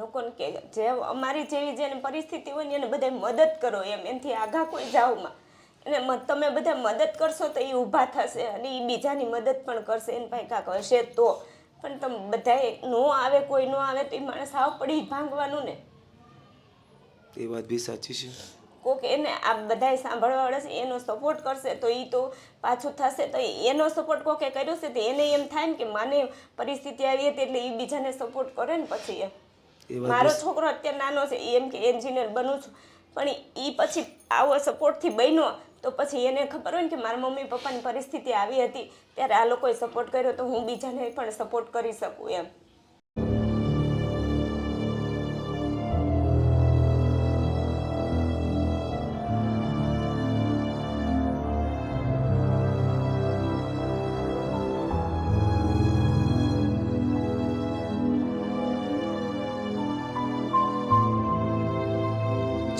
લોકોને કે જે અમારી જેવી જેને પરિસ્થિતિ હોય ને એને બધા મદદ કરો એમ. એનાથી આઘા કોઈ જાવમાં. અને તમે બધા મદદ કરશો તો એ ઊભા થશે અને એ બીજાની મદદ પણ કરશે. એને ભાઈ કાંક હશે તો. પણ તમે બધાએ નો આવે કોઈ નો આવે તો એ માણસ આવ પડી ભાંગવાનું ને. એ વાત બી સાચી છે. કોક એને આ બધાએ સાંભળવા વાળા છે એનો સપોર્ટ કરશે તો એ તો પાછું થશે તો એનો સપોર્ટ કોકે કર્યો છે તો એને એમ થાય ને કે માને પરિસ્થિતિ આવી હતી એટલે એ બીજાને સપોર્ટ કરે ને પછી એમ. મારો છોકરો અત્યારે નાનો છે એમ કે એન્જિનિયર બનું છું. પણ એ પછી આવો સપોર્ટથી બન્યો તો પછી એને ખબર હોય ને કે મારા મમ્મી પપ્પાની પરિસ્થિતિ આવી હતી ત્યારે આ લોકોએ સપોર્ટ કર્યો તો હું બીજાને પણ સપોર્ટ કરી શકું એમ.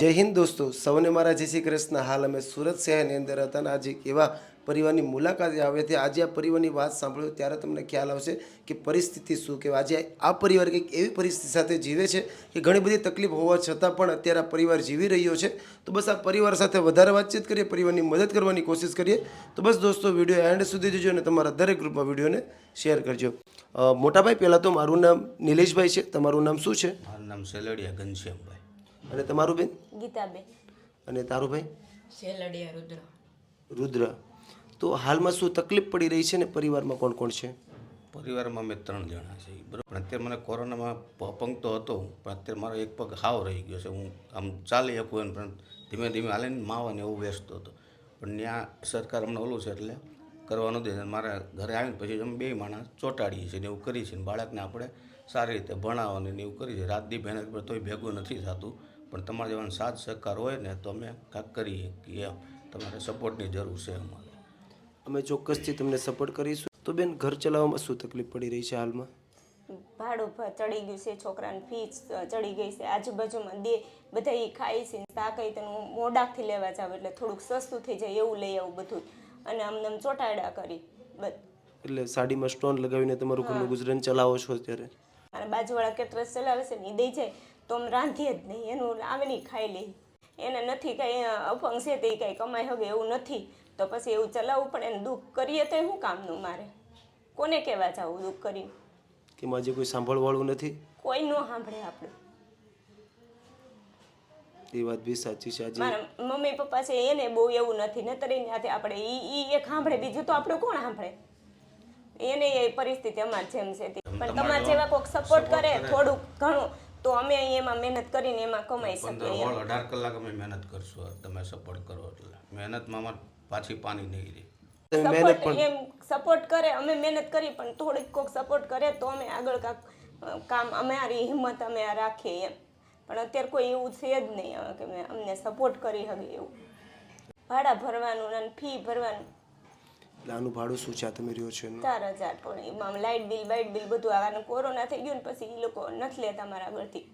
જય હિન્દ દોસ્તો. સૌને મારા જય શ્રી કૃષ્ણ. હાલ અમે સુરત શહેરની અંદર હતા અને આજે એવા પરિવારની મુલાકાતે આવ્યા હતી આજે આ પરિવારની વાત સાંભળ્યો ત્યારે તમને ખ્યાલ આવશે કે પરિસ્થિતિ શું કહેવાય. આજે આ પરિવાર કંઈક એવી પરિસ્થિતિ સાથે જીવે છે કે ઘણી બધી તકલીફ હોવા છતાં પણ અત્યારે આ પરિવાર જીવી રહ્યો છે. તો બસ આ પરિવાર સાથે વધારે વાતચીત કરીએ, પરિવારની મદદ કરવાની કોશિશ કરીએ. તો બસ દોસ્તો, વીડિયો એન્ડ સુધી જોજો અને તમારા દરેક ગ્રુપમાં વિડીયોને શેર કરજો. મોટાભાઈ, પહેલાં તો મારું નામ નિલેશભાઈ છે. તમારું નામ શું છે? મારું નામ સેલડિયા ઘનશ્યામભાઈ. અને તમારું બેન? ગીતાબેન. અને તારું ભાઈ? શેલડિયા રુદ્ર. રુદ્ર. તો હાલમાં શું તકલીફ પડી રહી છે ને પરિવારમાં કોણ કોણ છે? પરિવારમાં અમે ત્રણ જણા છે બરાબર. પણ અત્યારે મને કોરોનામાં અપંગ તો હતો પણ અત્યારે મારો એક પગ હાવ રહી ગયો છે. હું આમ ચાલી શકું એમ પણ ધીમે ધીમે હાલે ને માવાને એવું વ્યસ્ત હતો. પણ ત્યાં સરકાર અમને ઓલું છે એટલે કરવા નથી દે મારા ઘરે આવીને પછી અમે બે માણસ ચોંટાડીએ છીએ ને એવું કરીએ છીએ ને બાળકને આપણે સારી રીતે ભણાવવાનું ને એવું કરીએ છીએ. રાત દી મહેનત કરીએ તોય ભેગું નથી થતું. પણ તમારા જેવાનો સાથ સહકાર હોય ને તો અમે કાંક કરીએ કે એમ. તમારે સપોર્ટની જરૂર છે અમારે. અમે ચોક્કસથી તમને સપોર્ટ કરીશું. તો બેન ઘર ચલાવવામાં શું તકલીફ પડી રહી છે હાલમાં? ભાડું ચડી ગયું છે છોકરાની ફી ચડી ગઈ છે. આજુબાજુમાં દે બધા એ ખાય છે શાક એ તેનું મોડાકથી લેવા જાવ એટલે થોડુંક સસ્તું થઈ જાય એવું લઈ આવું બધું. અને આમને આમ ચોટાડા કરી. બસ. એટલે સાડીમાં સ્ટોન લગાવીને તમારું ઘરનું ગુજરાન ચલાવો છો અત્યારે? અને બાજુવાળા કેટરસ ચલાવે છે ને એ દઈ જાય. તો આમ રાંધીએ જ નહીં એનું આવે ખાઈ લઈ એને નથી કાંઈ અપંગ છે તે કાંઈ કમાઈ હવે એવું નથી. તો પછી એવું ચલાવવું પડે એને દુઃખ કરીએ તો શું કામનું મારે? કોને કહેવા જાવું દુઃખ કરી કે આજે કોઈ સાંભળવાળું નથી? કોઈ ન સાંભળે આપણે. એ વાત બી સાચી છે. આજે મારા મમ્મી પપ્પા છે એને બહુ એવું નથી. નતર એની હાથે આપણે ઈ ઈ એક સાંભળે બીજું તો આપણે કોણ સાંભળે? એને એ પરિસ્થિતિ અમાર જેમ છે. પણ તમારા જેવા કોઈક સપોર્ટ કરે. થોડુંક ઘણું. તો અમે અહીં એમાં મહેનત કરીને એમાં કમાઈ પંદર શકીએ એમ. અઢાર કલાક અમે મહેનત કરશું તમે સપોર્ટ કરો એટલે. મહેનતમાં અમારે પાછી પાણી નહીં રહે. તમે મહેનત સપોર્ટ પણ એમ સપોર્ટ કરે અમે મહેનત કરી પણ થોડીક કોક સપોર્ટ કરે તો અમે આગળ કાંક અ, કામ અમારી હિંમત અમે આ રાખીએ એમ. પણ અત્યારે કોઈ એવું છે જ નહીં હવે કે મેં અમને સપોર્ટ કરી શકે એવું. ભાડા ભરવાનું અને ફી ભરવાનું. એટલે આનું ભાડું શું છે આ તમે રહ્યો છો એનું ચાર હજાર પણ એમાં લાઇટ બિલ બાઇટ બિલ બધું આવવાનું કોરોના થઈ ગયું ને પછી એ લોકો નથી લેતા મારા આગળથી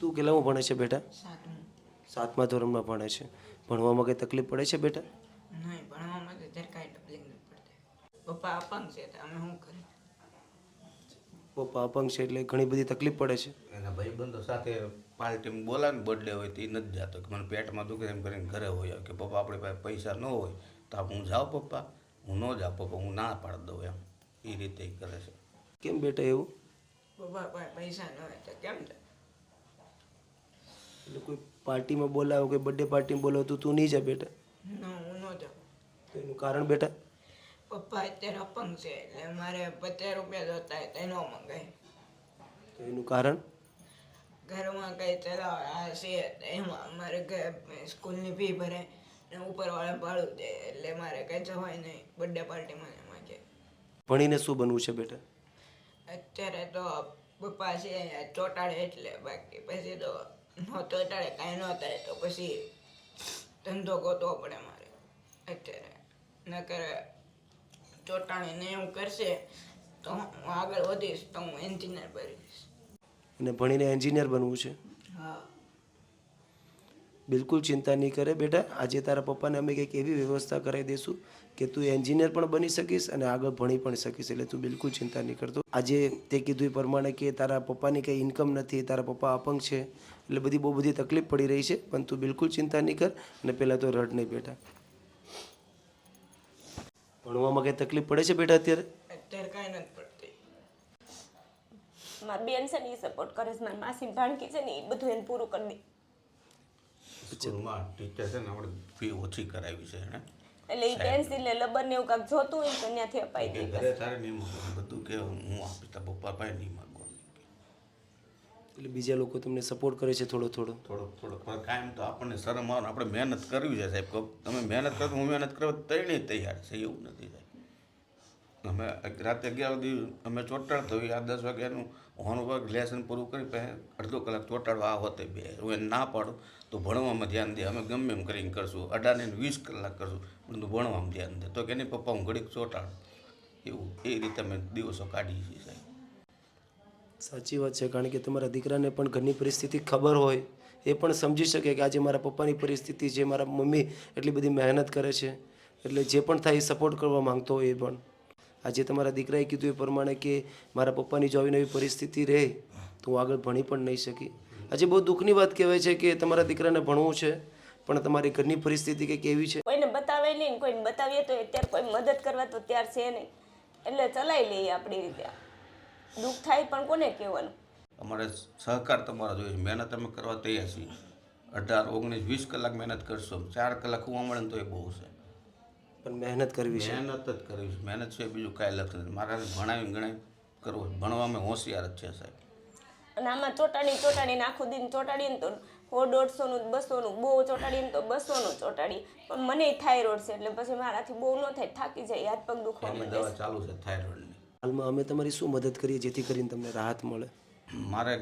તું કેટલામાં ભણે છે બેટા? સાતમા. ધોરણમાં ભણે છે. ભણવામાં કંઈ તકલીફ પડે છે બેટા? નહીં ભણવામાં તો ત્યારે કાંઈ તકલીફ નથી પડતી. પપ્પા અપંગ છે તો અમે શું કરીએ? પપ્પા અપંગ છે એટલે ઘણી બધી તકલીફ પડે છે. એના ભાઈબંધો સાથે પાર્ટીમાં બોલાવે બર્થડે હોય તો એ નથી જતો. કે મને પેટમાં દુખે એમ કરીને ઘરે હોય. કે પપ્પા આપણી પાસે પૈસા ન હોય તો હું જાઉં પપ્પા? હું ન જાઉં પપ્પા હું ના પાડી દઉં એમ. એ રીતે કરે છે. કેમ બેટા એવું? પપ્પા પાસે ન હોય તો કેમ એટલે કોઈ પાર્ટીમાં બોલાવો કોઈ બર્થડે પાર્ટીમાં બોલાવો તો તું નહીં જા બેટા. ના હું ન જાઉં. તો એનું કારણ બેટા? પપ્પા અત્યારે અપંગ છે એટલે મારે પચાસ રૂપિયા જોતા હોય તો ન મંગાય. તો એનું કારણ? ઘરમાં કંઈ ચલાવે આ છે એમાં અમારે સ્કૂલની ફી ભરે ને ઉપરવાળા ભાડું દે એટલે મારે કંઈ જવાય નહીં. બર્થડે પાર્ટીમાં ને એમાં કે. ભણીને શું બનવું છે બેટા? અત્યારે તો પપ્પા છે ચોટાડે એટલે બાકી પછી તો ન ચોટાડે કાંઈ ન થાય તો પછી ધંધો ગોતવો પડે મારે અત્યારે. નકર ચોટાણીને એવું કરશે તો હું આગળ વધીશ તો હું એન્જિનિયર બનીશ. અને ભણીને એન્જિનિયર બનવું છે? હા. બિલકુલ ચિંતા નહીં કરે બેટા. આજે તારા પપ્પાને અમે કંઈક એવી વ્યવસ્થા કરાવી દઈશું કે તું એન્જિનિયર પણ બની શકીશ અને આગળ ભણી પણ શકીશ એટલે તું બિલકુલ ચિંતા નહીં કરતો. આજે તે કીધું એ પ્રમાણે કે તારા પપ્પાની કંઈ ઇન્કમ નથી તારા પપ્પા અપંગ છે એટલે બધી બહુ બધી તકલીફ પડી રહી છે પણ તું બિલકુલ ચિંતા નહીં કર અને પહેલાં તો રડ નહીં બેટા. ભણવામાં કંઈ તકલીફ પડે છે બેટા અત્યારે? અત્યારે કાંઈ નથી પડતી. મારી બેન છે ને એ સપોર્ટ કરે છે મારી માસી ભાણકી છે ને એ બધું એને પૂરું કરી દે. સ્કૂલમાં ટીચર છે ને આપણે ફી ઓછી કરાવી છે એણે એટલે એ પેન્સિલ ને લબર ને એવું કાંક જોતું હોય તો ત્યાંથી અપાઈ દે ઘરે તારે નહીં માગવાનું. બધું કે હું આપીશ. તારા પપ્પા પાસે નહીં માગવાનું. એટલે બીજા લોકો તમને સપોર્ટ કરે છે થોડો થોડો? થોડોક થોડોક. પણ કાયમ તો આપણને શરમ આવે આપણે મહેનત કરવી છે સાહેબ. કહો તમે મહેનત કરો હું મહેનત કરો તૈણી તૈયાર છે. એવું નથી સાહેબ. અમે રાતે અગિયાર સુધી અમે ચોટાડતો થયું આ દસ વાગ્યાનું હોમવર્ક લેસન પૂરું કરી પછી અડધો કલાક ચોટાડવા આ હોતે બે. હું એને ના પાડું. તો ભણવામાં ધ્યાન દે. અમે ગમે એમ કરીને કરશું. અઢારને વીસ કલાક કરશું. પણ તું ભણવામાં ધ્યાન દે. તો કે નહીં પપ્પા હું ઘડીક ચોટાડું. એવું, એ રીતે અમે દિવસો કાઢીએ છીએ સાહેબ. સાચી વાત છે. કારણ કે તમારા દીકરાને પણ ઘરની પરિસ્થિતિ ખબર હોય, એ પણ સમજી શકે કે આજે મારા પપ્પાની પરિસ્થિતિ છે મારા મમ્મી એટલી બધી મહેનત કરે છે, એટલે જે પણ થાય એ સપોર્ટ કરવા માંગતો હોય એ પણ. આજે તમારા દીકરાએ કીધું એ પ્રમાણે કે મારા પપ્પાની જો આવી નવી પરિસ્થિતિ રહે, તો હું આગળ ભણી પણ નહીં શકી. આજે બહુ દુઃખની વાત કહેવાય છે કે તમારા દીકરાને ભણવું છે પણ તમારી ઘરની પરિસ્થિતિ કે કેવી છે? કોઈને બતાવે નહીં કોઈને બતાવીએ તો અત્યારે કોઈ મદદ કરવા તો તૈયાર છે નહીં. એટલે ચલાવી લઈએ આપણી રીતે. દુઃખ થાય પણ કોને કહેવાનું? અમારે સહકાર તમારો જોઈએ છે. મહેનત અમે કરવા તૈયાર છીએ. અઢાર ઓગણીસ વીસ કલાક મહેનત કરશો ચાર કલાક હું મળે ને તો એ બહુ છે. પણ મહેનત કરવી છે. મહેનત જ કરવી છે. મહેનત છે બીજું કાંઈ લક્ષ નથી. મારે ભણાવી ગણાવી કરવું ભણવામાં હોશિયાર જ છે સાહેબ. અને આમાં ચોટાડી ચોટાડીને આખું દિન ચોટાડીએ ને તો સો દોઢસોનું બસોનું બહુ ચોટાડીએ ને તો બસોનું ચોટાડીએ પણ મને થાઇરોઇડ છે એટલે પછી મારાથી બહુ ન થાય થાકી જાય હાથ પગ દુખવા માંડે દવા ચાલુ છે થાઇરોઇડની. હાલમાં અમે તમારી શું મદદ કરીએ જેથી કરીને તમને રાહત મળે? મારે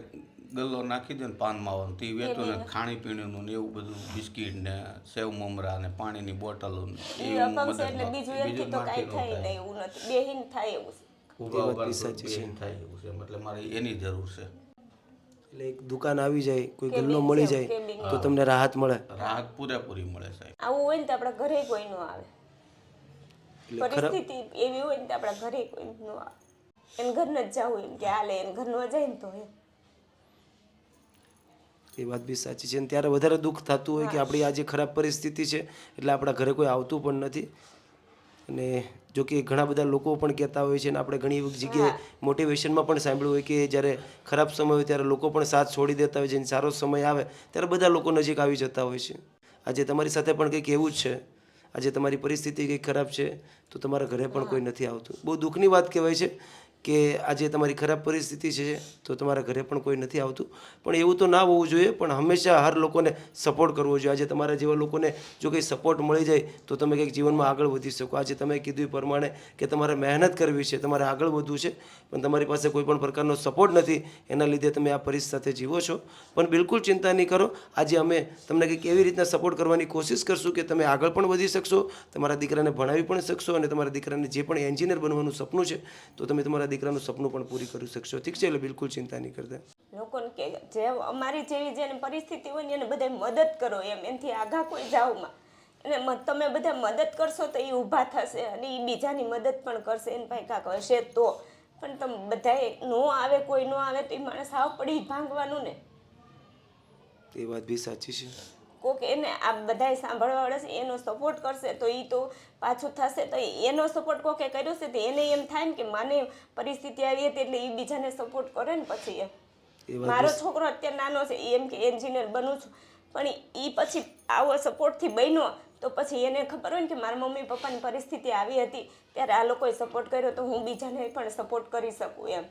ગલ્લો નાખી દે ને પાન માવાનું તે વેચો ને ખાણીપીણીનું ને એવું બધું બિસ્કીટ ને સેવ મમરા ને પાણીની બોટલો એટલે બીજું એમથી તો કાંઈ થાય નહીં એવું નથી બેહીન થાય એવું છે. થાય એવું છે એટલે મારે એની જરૂર છે. એટલે એક દુકાન આવી જાય કોઈ ગલ્લો મળી જાય તો તમને રાહત મળે. રાહત પૂરેપૂરી મળે સાહેબ. આવું હોય ને તો આપણા ઘરે કોઈ ન આવે. પરિસ્થિતિ એવી હોય ને તો આપણા ઘરે કોઈ ન આવે. એમ ઘર ન જ જવું એમ કે હાલે એમ ઘર ન જાય ને તો એમ. એ વાત બી સાચી છે અને ત્યારે વધારે દુઃખ થતું હોય કે આપણી આજે ખરાબ પરિસ્થિતિ છે એટલે આપણા ઘરે કોઈ આવતું પણ નથી. અને જો કે ઘણા બધા લોકો પણ કહેતા હોય છે અને આપણે ઘણી જગ્યાએ મોટિવેશનમાં પણ સાંભળ્યું હોય કે જ્યારે ખરાબ સમય હોય ત્યારે લોકો પણ સાથ છોડી દેતા હોય છે અને સારો સમય આવે ત્યારે બધા લોકો નજીક આવી જતા હોય છે. આજે તમારી સાથે પણ કંઈક એવું જ છે. આજે તમારી પરિસ્થિતિ કંઈક ખરાબ છે તો તમારા ઘરે પણ કોઈ નથી આવતું. બહુ દુઃખની વાત કહેવાય છે. કે આજે તમારી ખરાબ પરિસ્થિતિ છે, તો તમારા ઘરે પણ કોઈ નથી આવતું. પણ એવું તો ના હોવું જોઈએ, પણ હંમેશા હર લોકોને સપોર્ટ કરવો જોઈએ. આજે તમારા જેવા લોકોને જો કંઈ સપોર્ટ મળી જાય, તો તમે કંઈક જીવનમાં આગળ વધી શકો. આજે તમે કીધું એ પ્રમાણે કે તમારે મહેનત કરવી છે, તમારે આગળ વધવું છે, પણ તમારી પાસે કોઈ પણ પ્રકારનો સપોર્ટ નથી, એના લીધે તમે આ પરિસ્થિતિ સાથે જીવો છો. પણ બિલકુલ ચિંતા નહીં કરો. આજે અમે તમને કંઈક એવી રીતના સપોર્ટ કરવાની કોશિશ કરશું કે તમે આગળ પણ વધી શકશો, તમારા દીકરાને ભણાવી પણ શકશો અને તમારા દીકરાને જે પણ એન્જિનિયર બનવાનું સપનું છે, તો તમે તમારા દીકરાનું સપનું પણ પૂરી કરી શકશો. ઠીક છે એટલે બિલકુલ ચિંતા નહીં કરતા. લોકોને કે જે અમારી જેવી જેને પરિસ્થિતિ હોય ને એને બધા મદદ કરો એમ. એનાથી આઘા કોઈ જાવમાં. અને તમે બધા મદદ કરશો તો એ ઊભા થશે અને એ બીજાની મદદ પણ કરશે. એને ભાઈ કાંક હશે તો. પણ તમે બધાએ નો આવે કોઈ નો આવે તો એ માણસ આવ પડી ભાંગવાનું ને. એ વાત બી સાચી છે. કોક એને આ બધાય સાંભળવા વાળા છે એનો સપોર્ટ કરશે તો એ તો પાછું થશે. તો એનો સપોર્ટ કોકે કર્યો છે તો એને એમ થાય ને કે માને પરિસ્થિતિ આવી હતી એટલે એ બીજાને સપોર્ટ કરે ને પછી એમ. મારો છોકરો અત્યારે નાનો છે એમ કે એન્જિનિયર બનું છું. પણ એ પછી આવો સપોર્ટથી બન્યો તો પછી એને ખબર હોય ને કે મારા મમ્મી પપ્પાની પરિસ્થિતિ આવી હતી ત્યારે આ લોકોએ સપોર્ટ કર્યો તો હું બીજાને પણ સપોર્ટ કરી શકું એમ.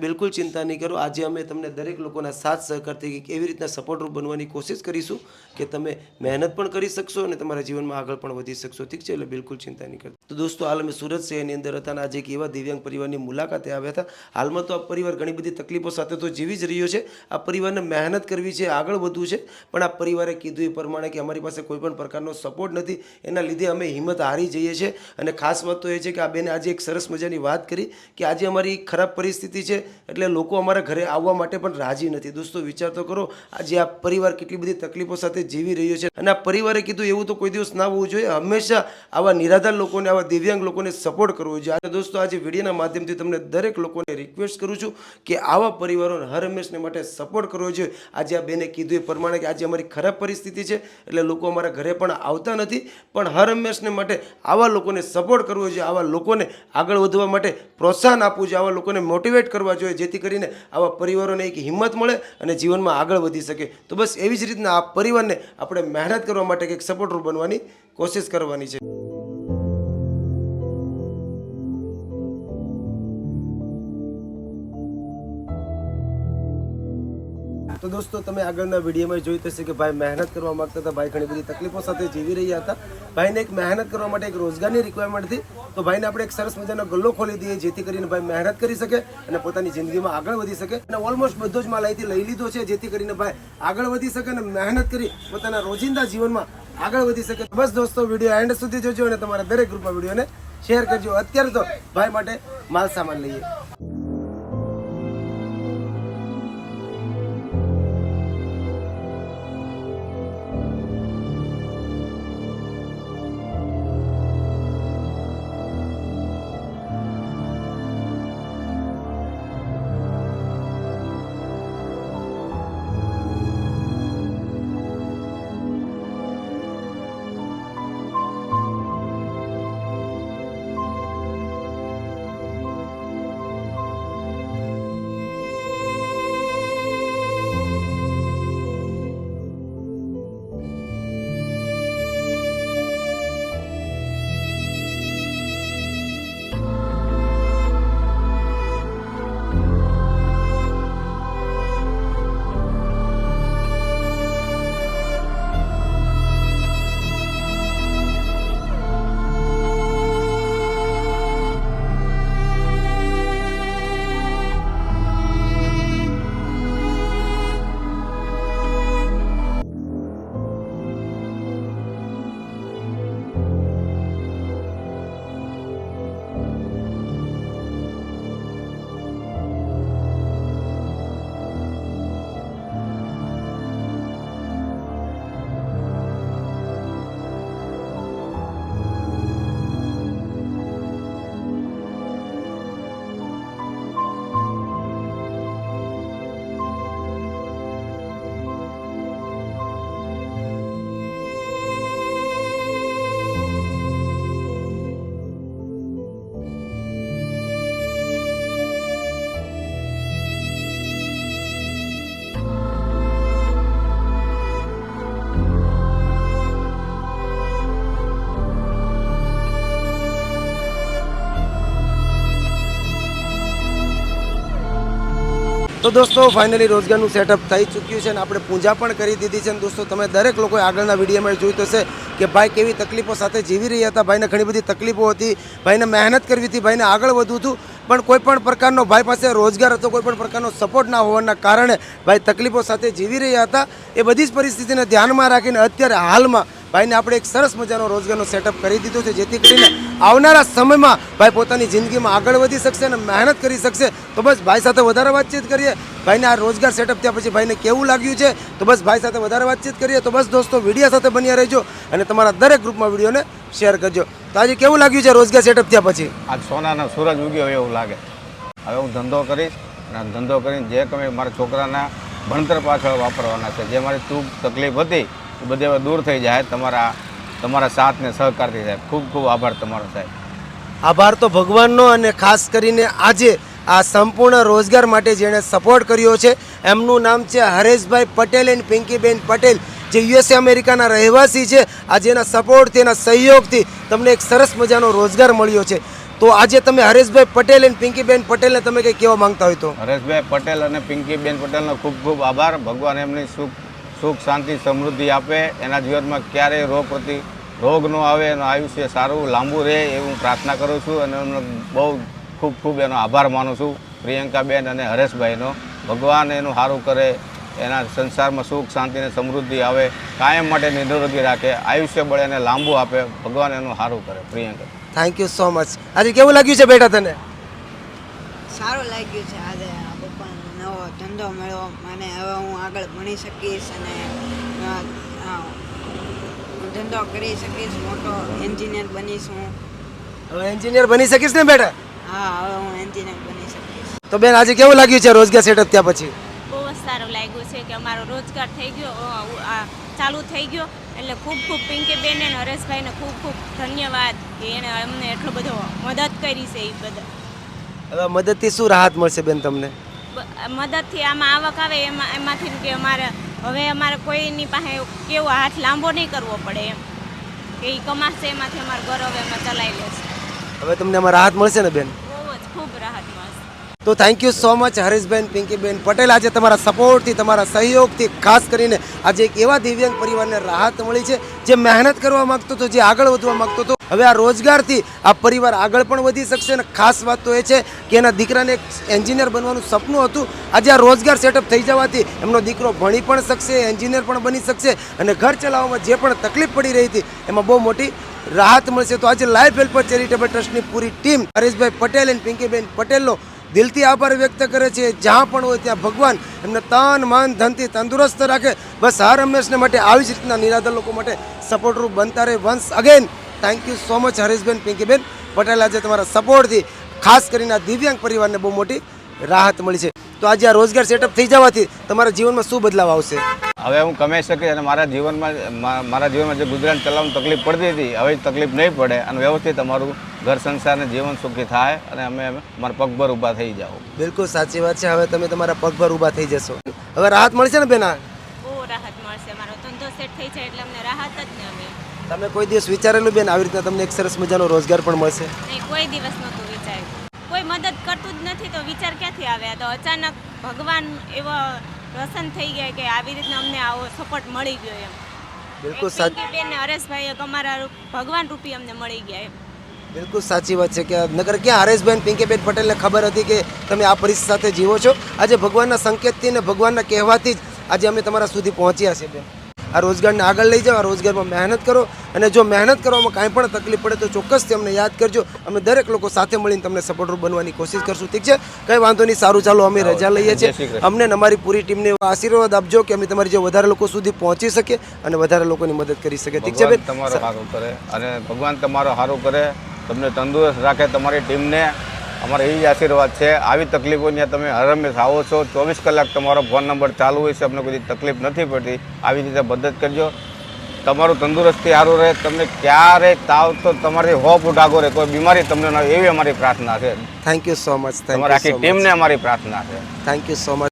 બિલકુલ ચિંતા નહીં કરો. આજે અમે તમને દરેક લોકોના સાથ સહકારથી એવી રીતના સપોર્ટરૂપ બનવાની કોશિશ કરીશું કે તમે મહેનત પણ કરી શકશો અને તમારા જીવનમાં આગળ પણ વધી શકશો. ઠીક છે? એટલે બિલકુલ ચિંતા નહીં કરતા. તો દોસ્તો, હાલ અમે સુરત શહેરની અંદર હતા અને આજે એક એવા દિવ્યાંગ પરિવારની મુલાકાતે આવ્યા હતા. હાલમાં તો આ પરિવાર ઘણી બધી તકલીફો સાથે તો જીવી જ રહ્યો છે. આ પરિવારને મહેનત કરવી છે, આગળ વધવું છે. પણ આ પરિવારે કીધું એ પ્રમાણે કે અમારી પાસે કોઈપણ પ્રકારનો સપોર્ટ નથી. એના લીધે અમે હિંમત હારી જઈએ છીએ. અને ખાસ વાત તો એ છે કે આ બેને આજે એક સરસ મજાની વાત કરી કે આજે અમારી ખરાબ પરિસ્થિતિ છે. એટલે લોકો અમારા ઘરે આવવા માટે પણ રાજી નથી. દોસ્તો, વિચાર તો કરો, આજે આ પરિવાર કેટલી બધી તકલીફો સાથે જીવી રહ્યો છે. અને આ પરિવારે કીધું, એવું તો કોઈ દિવસ ના હોવું જોઈએ. હંમેશા આવા નિરાધાર લોકોને, આવા દિવ્યાંગ લોકોને સપોર્ટ કરવો જોઈએ. અને દોસ્તો, આજે વિડીયોના માધ્યમથી તમને દરેક લોકોને રિક્વેસ્ટ કરું છું કે આવા પરિવારોને હર હંમેશને માટે સપોર્ટ કરવો જોઈએ. આજે આ બેને કીધું એ પ્રમાણે કે આજે અમારી ખરાબ પરિસ્થિતિ છે, એટલે લોકો અમારા ઘરે પણ આવતા નથી. પણ હર હંમેશને માટે આવા લોકોને સપોર્ટ કરવો જોઈએ. આવા લોકોને આગળ વધવા માટે પ્રોત્સાહન આપવું જોઈએ. આવા લોકોને મોટિવેટ કરવા જોઈએ, જેથી કરીને આવા પરિવારોને એક હિંમત મળે અને જીવનમાં આગળ વધી શકે. તો બસ એવી જ રીતના આ પરિવારને આપણે મહેનત કરવા માટે કંઈક સપોર્ટરૂપ બનવાની કોશિશ કરવાની છે. દોસ્તો, તમે આગળના વિડીયોમાં જોઈ થશે કે ભાઈ મહેનત કરવા માગતા હતા, ભાઈ ઘણી બધી તકલીફો સાથે જીવી રહ્યા હતા. ભાઈને એક મહેનત કરવા માટે એક રોજગારની રિક્વાયરમેન્ટ હતી. તો ભાઈને આપણે એક સરસ મજાનો ગલ્લો ખોલી દઈએ, જેથી કરીને ભાઈ મહેનત કરી શકે અને પોતાની જિંદગીમાં આગળ વધી શકે. અને ઓલમોસ્ટ બધો જ માલ અહીંથી લઈ લીધો છે, જેથી કરીને ભાઈ આગળ વધી શકે અને મહેનત કરી પોતાના રોજિંદા જીવનમાં આગળ વધી શકે. બસ દોસ્તો, વીડિયો એન્ડ સુધી જોજો અને તમારા દરેક ગ્રુપમાં વિડીયોને શેર કરજો. અત્યારે તો ભાઈ માટે માલ સામાન લઈએ. તો દોસ્તો ફાઇનલી રોજગારનું સેટઅપ થઈ ચૂક્યું છે અને આપણે પૂજા પણ કરી દીધી છે. અને દોસ્તો, તમે દરેક લોકોએ આગળના વિડીયોમાં જોયું તો હશે કે ભાઈ કેવી તકલીફો સાથે જીવી રહ્યા હતા. ભાઈને ઘણી બધી તકલીફો હતી. ભાઈને મહેનત કરવી હતી. ભાઈને આગળ વધવું હતું. પણ કોઈપણ પ્રકારનો ભાઈ પાસે રોજગાર હતો, કોઈ પણ પ્રકારનો સપોર્ટ ના હોવાના કારણે ભાઈ તકલીફો સાથે જીવી રહ્યા હતા. એ બધી જ પરિસ્થિતિને ધ્યાનમાં રાખીને અત્યારે હાલમાં ભાઈને આપણે એક સરસ મજાનો રોજગારનો સેટઅપ કરી દીધો છે, જેથી કરીને આવનારા સમયમાં ભાઈ પોતાની જિંદગીમાં આગળ વધી શકશે અને મહેનત કરી શકશે. તો બસ ભાઈ સાથે વધારે વાતચીત કરીએ. ભાઈને આ રોજગાર સેટઅપ થયા પછી ભાઈને કેવું લાગ્યું છે, તો બસ ભાઈ સાથે વધારે વાતચીત કરીએ. તો બસ દોસ્તો, વીડિયો સાથે બન્યા રહેજો અને તમારા દરેક ગ્રુપમાં વિડીયોને શેર કરજો. તો આજે કેવું લાગ્યું છે રોજગાર સેટઅપ થયા પછી? આજ સોનાનો સૂરજ ઉગ્યો એવું લાગે. હવે હું ધંધો કરીશ અને ધંધો કરીને જે કમે મારા છોકરાના ભણતર પાછળ વાપરવાના છે. જે મારી ચૂક તકલીફ હતી બધી દૂર થઈ જાય તમારા તમારા સાથ ને સહકારથી સાહેબ. ખૂબ ખૂબ આભાર તમારો સાહેબ. આભાર તો ભગવાનનો અને ખાસ કરીને આજે આ સંપૂર્ણ રોજગાર માટે જેણે સપોર્ટ કર્યો છે એમનું નામ છે હરેશભાઈ પટેલ એન્ડ પિંકીબેન પટેલ જે યુએસએ અમેરિકાના રહેવાસી છે. આજે એના સપોર્ટથી એના સહયોગથી તમને એક સરસ મજાનો રોજગાર મળ્યો છે. તો આજે તમે હરેશભાઈ પટેલ એન્ડ પિંકીબેન પટેલને તમે કંઈ કહેવા માંગતા હોય તો? હરેશભાઈ પટેલ અને પિંકીબેન પટેલનો ખૂબ ખૂબ આભાર. ભગવાન એમની સુખ સુખ શાંતિ સમૃદ્ધિ આપે એના જીવનમાં ક્યારેય રોગ પ્રતિ રોગ ન આવે એનું આયુષ્ય સારું લાંબુ રહે એવું હું પ્રાર્થના કરું છું અને એમનો બહુ ખૂબ ખૂબ એનો આભાર માનું છું પ્રિયંકાબેન અને હરેશભાઈનો. ભગવાન એનું સારું કરે એના સંસારમાં સુખ શાંતિ અને સમૃદ્ધિ આવે કાયમ માટે નિરોગી રાખે આયુષ્ય બળે એને લાંબુ આપે ભગવાન એનું સારું કરે Priyanka. Thank you so much આજે કેવું લાગ્યું છે બેટા તને? સારું લાગ્યું છે આજે. ધંધો મળ્યો મને હવે હું આગળ ભણી શકીશ અને ધંધો કરી શકીશ મોટો એન્જિનિયર બનીશ હું. હવે એન્જિનિયર બની શકીશ ને બેટા? હા હવે હું એન્જિનિયર બની શકીશ. તો બેન આજે કેવું લાગ્યું છે રોજગાર સેટઅપ ત્યાં પછી? બહુ જ સારું લાગ્યું છે કે અમારો રોજગાર થઈ ગયો ચાલુ થઈ ગયો. એટલે ખૂબ ખૂબ પિંકી બેન અને હરેશભાઈને ખૂબ ખૂબ ધન્યવાદ કે એણે અમને એટલો બધો મદદ કરી છે એ બધા. હવે મદદથી શું રાહત મળશે બેન તમને? મદદથી આમાં આવક આવે એમાં એમાંથી કે અમારે હવે અમારે કોઈની પાસે કેવો હાથ લાંબો નહીં કરવો પડે એમ. કે એ કમાશે એમાંથી અમારું ઘર હવે અમે ચલાવી લેશે. હવે તમને આમાં રાહત મળશે ને બેન? બહુ જ ખૂબ રાહત. તો thank you so much Harishben, Pinkiben Patel. આજે તમારા સપોર્ટથી તમારા સહયોગથી, ખાસ કરીને આજે એક એવા દિવ્યાંગ પરિવારને રાહત મળી છે, જે મહેનત કરવા માગતો હતો, જે આગળ વધવા માંગતો હતો. હવે આ રોજગારથી આ પરિવાર આગળ પણ વધી શકશે અને ખાસ વાત તો એ છે કે એના દીકરાને એક એન્જિનિયર બનવાનું સપનું હતું. આજે આ રોજગાર સેટઅપ થઈ જવાથી એમનો દીકરો ભણી પણ શકશે, એન્જિનિયર પણ બની શકશે અને ઘર ચલાવવામાં જે પણ તકલીફ પડી રહી હતી, એમાં બહુ મોટી રાહત મળશે. તો આજે લાઈફ હેલ્પર ચેરિટેબલ ટ્રસ્ટની પૂરી ટીમ, હરેશભાઈ પટેલ અને પિંકીબેન પટેલનો દિલથી આભાર વ્યક્ત કરે છે. જ્યાં પણ હોય ત્યાં ભગવાન એમને તન, મન, ધનથી તંદુરસ્ત રાખે. બસ હાર હંમેશને માટે આવી જ રીતના નિરાધાર લોકો માટે સપોર્ટરૂપ બનતા રહે. Once again thank you so much Hareshben, Pinkiben. Patel આજે તમારા સપોર્ટથી ખાસ કરીને આ દિવ્યાંગ પરિવારને બહુ મોટી રાહત મળી છે. તો આજે આ રોજગાર સેટઅપ થઈ જવાથી તમારા જીવનમાં શું બદલાવ આવશે? હવે હું કમાઈ શકીશ અને મારા જીવનમાં મારા જીવનમાં જે ગુજરાન ચલાવવાની તકલીફ પડતી હતી હવે તકલીફ નહીં પડે અને વ્યવસ્થિત અમારું ઘર સંસાર અને જીવન સુખી થાય અને અમે અમારા પગભર ઊભા થઈ જાઓ. બિલકુલ સાચી વાત છે. હવે તમે તમારા પગભર ઊભા થઈ જશો. હવે રાહત મળશે ને બેના બહુ રાહત મળશે. મારો ધંધો સેટ થઈ જાય એટલે અમને રાહત જ ને અમે. તમે કોઈ દિવસ વિચારેલું બેન આવી રીતના તમને એક સરસ મજાનો રોજગાર પણ મળશે? નહીં કોઈ દિવસ નહોતું વિચાર્યું. કોઈ મદદ કરતું જ નથી તો વિચાર ક્યાંથી આવે તો અચાનક ભગવાન એવો પ્રસન્ન થઈ ગયા કે આવી રીતના અમને આવો સપોર્ટ મળી ગયો એમ. બિલકુલ સાચી બેન હરેશભાઈ અમારા ભગવાન રૂપી અમને મળી ગયા એમ. બિલકુલ સાચી વાત છે કે નગર ક્યાં હરેશબેન પિંકીબેન પટેલને ખબર હતી કે તમે આ પરિસ્થિતિ સાથે જીવો છો? આજે ભગવાનના સંકેતથી ને ભગવાનના કહેવાથી જ આજે અમે તમારા સુધી પહોંચ્યા છીએ બેન. આ રોજગારને આગળ લઈ જાઓ આ રોજગારમાં મહેનત કરો અને જો મહેનત કરવામાં કાંઈ પણ તકલીફ પડે તો ચોક્કસથી અમને યાદ કરજો. અમે દરેક લોકો સાથે મળીને તમને સપોર્ટરૂપ બનવાની કોશિશ કરશું ઠીક છે? કંઈ વાંધો નહીં સારું ચાલો અમે રજા લઈએ છીએ. અમને અમારી પૂરી ટીમને આશીર્વાદ આપજો કે અમે તમારી જે વધારે લોકો સુધી પહોંચી શકીએ અને વધારે લોકોની મદદ કરી શકીએ. ઠીક છે બેન? તમારો સારું કરે. અને ભગવાન તમારો સારું કરે. તમને તંદુરસ્ત રાખે તમારી ટીમને. અમારા એ જ આશીર્વાદ છે. આવી તકલીફોની તમે હર હંમેશ આવો છો. ચોવીસ કલાક તમારો ફોન નંબર ચાલુ હોય છે. અમને કોઈ તકલીફ નથી પડતી. આવી રીતે મદદ કરજો. તમારું તંદુરસ્તી સારું રહે. તમને ક્યારે તાવ તો તમારી હો ફૂટ આગો રહે કોઈ બીમારી તમને ન એવી અમારી પ્રાર્થના છે. થેન્ક યુ સો મચ તમારી આખી ટીમને અમારી પ્રાર્થના છે. Thank you so much